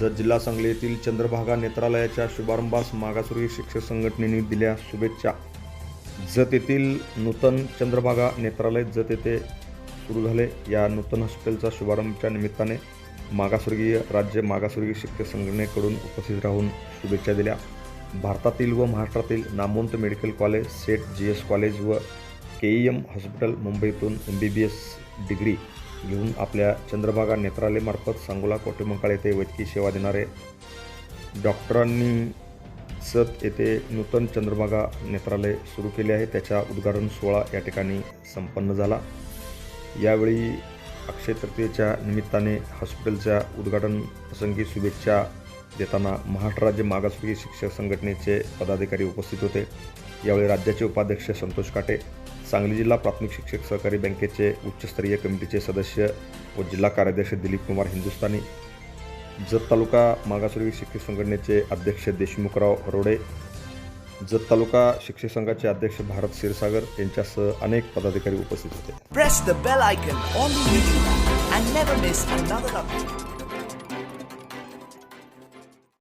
जत जिल्हा सांगली येथील चंद्रभागा नेत्रालयाच्या शुभारंभास मागासवर्गीय शिक्षक संघटनेने दिल्या शुभेच्छा. जत येथील नूतन चंद्रभागा नेत्रालय जत येथे सुरू झाले. या नूतन हॉस्पिटलचा शुभारंभच्या निमित्ताने मागासवर्गीय राज्य मागासवर्गीय शिक्षक संघटनेकडून उपस्थित राहून शुभेच्छा दिल्या. भारतातील व महाराष्ट्रातील नामवंत medical college Seth G S college व के ई एम हॉस्पिटल मुंबईतून M B B S degree घेऊन आपल्या चंद्रभागा नेत्रालयमार्फत सांगोला कोटेमंकाळ येथे वैद्यकीय सेवा देणारे डॉक्टरांनी सत येथे नूतन चंद्रभागा नेत्रालय सुरू केले आहे. त्याच्या उद्घाटन सोहळा या ठिकाणी संपन्न झाला. यावेळी अक्षय तृतीयेच्या निमित्ताने हॉस्पिटलच्या उद्घाटन प्रसंगी शुभेच्छा देताना महाराष्ट्र राज्य मागासवर्गीय शिक्षक संघटनेचे पदाधिकारी उपस्थित होते. यावेळी राज्याचे उपाध्यक्ष संतोष काटे सांगली जिल्हा प्राथमिक शिक्षक सहकारी बँकेचे उच्चस्तरीय कमिटीचे सदस्य व जिल्हा कार्याध्यक्ष दिलीप कुमार हिंदुस्तानी जत तालुका मागासवर्गीय शिक्षक संघटनेचे अध्यक्ष देशमुखराव रोडे जत तालुका शिक्षक संघाचे अध्यक्ष भारत क्षीरसागर यांच्यासह अनेक पदाधिकारी उपस्थित होते.